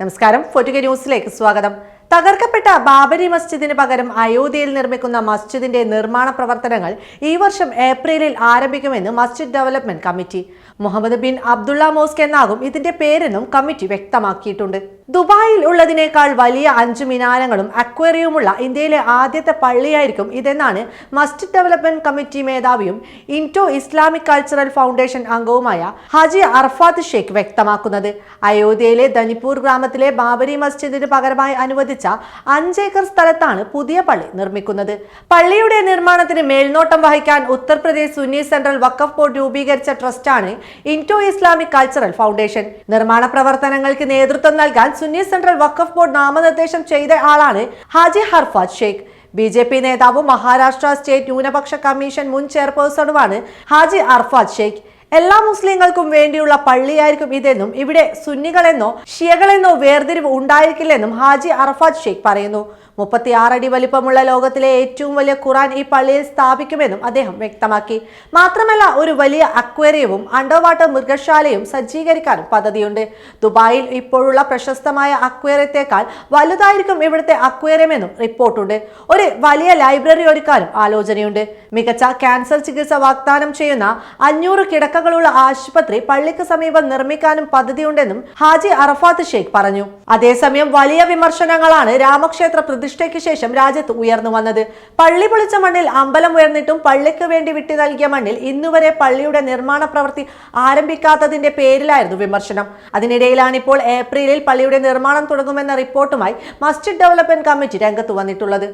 നമസ്കാരം. ഫോറ്റുക ന്യൂസിലേക്ക് സ്വാഗതം. തകർക്കപ്പെട്ട ബാബരി മസ്ജിദിന് പകരം അയോധ്യയിൽ നിർമ്മിക്കുന്ന മസ്ജിദിന്റെ നിർമ്മാണ പ്രവർത്തനങ്ങൾ ഈ വർഷം ഏപ്രിലിൽ ആരംഭിക്കുമെന്ന് മസ്ജിദ് development committee. Muhammad bin Abdullah mosque എന്നാകും ഇതിന്റെ പേരെന്നും കമ്മിറ്റി വ്യക്തമാക്കിയിട്ടുണ്ട്. ദുബായിൽ ഉള്ളതിനേക്കാൾ വലിയ അഞ്ചു മിനാരങ്ങളും അക്വേറിയവുമുള്ള ഇന്ത്യയിലെ ആദ്യത്തെ പള്ളിയായിരിക്കും ഇതെന്നാണ് മസ്ജിദ് ഡെവലപ്മെന്റ് കമ്മിറ്റി മേധാവിയും ഇൻഡോ ഇസ്ലാമിക് കൾച്ചറൽ ഫൗണ്ടേഷൻ അംഗവുമായ ഹാജി അർഫാത്ത് ഷെയ്ഖ് വ്യക്തമാക്കുന്നത്. അയോധ്യയിലെ ധനിപ്പൂർ ഗ്രാമത്തിലെ ബാബരി മസ്ജിദിന് പകരമായി അനുവദിച്ച അഞ്ചേക്കർ സ്ഥലത്താണ് പുതിയ പള്ളി നിർമ്മിക്കുന്നത്. പള്ളിയുടെ നിർമ്മാണത്തിന് മേൽനോട്ടം വഹിക്കാൻ ഉത്തർപ്രദേശ് സുന്നി സെൻട്രൽ വഖഫ് ബോർഡ് രൂപീകരിച്ച ട്രസ്റ്റാണ് ഇൻഡോ ഇസ്ലാമിക് കൾച്ചറൽ ഫൗണ്ടേഷൻ. നിർമ്മാണ പ്രവർത്തനങ്ങൾക്ക് നേതൃത്വം നൽകാൻ സുന്നി സെൻട്രൽ വഖഫ് ബോർഡ് നാമനിർദ്ദേശം ചെയ്ത ആളാണ് Haji Harfad Shaikh. B J P നേതാവും മഹാരാഷ്ട്ര സ്റ്റേറ്റ് ന്യൂനപക്ഷ കമ്മീഷൻ മുൻ ചെയർപേഴ്സണുമാണ് ഹാജി അർഫാദ് ഷെയ്ഖ്. എല്ലാ മുസ്ലിങ്ങൾക്കും വേണ്ടിയുള്ള പള്ളിയായിരിക്കും ഇതെന്നും ഇവിടെ സുന്നികളെന്നോ ഷിയകളെന്നോ വേർതിരിവ് ഉണ്ടായിരിക്കില്ലെന്നും ഹാജി അറഫാത്ത് ഷെയ്ഖ് പറയുന്നു. മുപ്പത്തി ആറടി വലിപ്പമുള്ള ലോകത്തിലെ ഏറ്റവും വലിയ ഖുറാൻ ഈ പള്ളിയിൽ സ്ഥാപിക്കുമെന്നും അദ്ദേഹം വ്യക്തമാക്കി. മാത്രമല്ല ഒരു വലിയ അക്വേറിയവും അണ്ടർവാട്ടർ മൃഗശാലയും സജ്ജീകരിക്കാനും പദ്ധതിയുണ്ട്. ദുബായിൽ ഇപ്പോഴുള്ള പ്രശസ്തമായ അക്വേറിയത്തെക്കാൾ വലുതായിരിക്കും ഇവിടുത്തെ അക്വേറിയമെന്നും റിപ്പോർട്ടുണ്ട്. ഒരു വലിയ ലൈബ്രറി ഒരുക്കാനും ആലോചനയുണ്ട്. മികച്ച ക്യാൻസർ ചികിത്സ വാഗ്ദാനം ചെയ്യുന്ന അഞ്ഞൂറ് കിടക്കകളുള്ള ആശുപത്രി പള്ളിക്ക് സമീപം നിർമ്മിക്കാനും പദ്ധതിയുണ്ടെന്നും ഹാജി അറഫാത്ത് ഷെയ്ഖ് പറഞ്ഞു. അതേസമയം വലിയ വിമർശനങ്ങളാണ് രാമക്ഷേത്ര പ്രതിഷ്ഠയ്ക്ക് ശേഷം രാജ്യത്ത് ഉയർന്നു വന്നത്. പള്ളി പൊളിച്ച മണ്ണിൽ അമ്പലം ഉയർന്നിട്ടും പള്ളിക്ക് വേണ്ടി വിട്ടു നൽകിയ മണ്ണിൽ ഇന്നുവരെ പള്ളിയുടെ നിർമ്മാണ പ്രവൃത്തി ആരംഭിക്കാത്തതിന്റെ പേരിലായിരുന്നു വിമർശനം. അതിനിടയിലാണ് ഇപ്പോൾ ഏപ്രിലിൽ പള്ളിയുടെ നിർമ്മാണം തുടങ്ങുമെന്ന റിപ്പോർട്ടുമായി മസ്ജിദ് ഡെവലപ്മെന്റ് കമ്മിറ്റി രംഗത്ത് വന്നിട്ടുള്ളത്.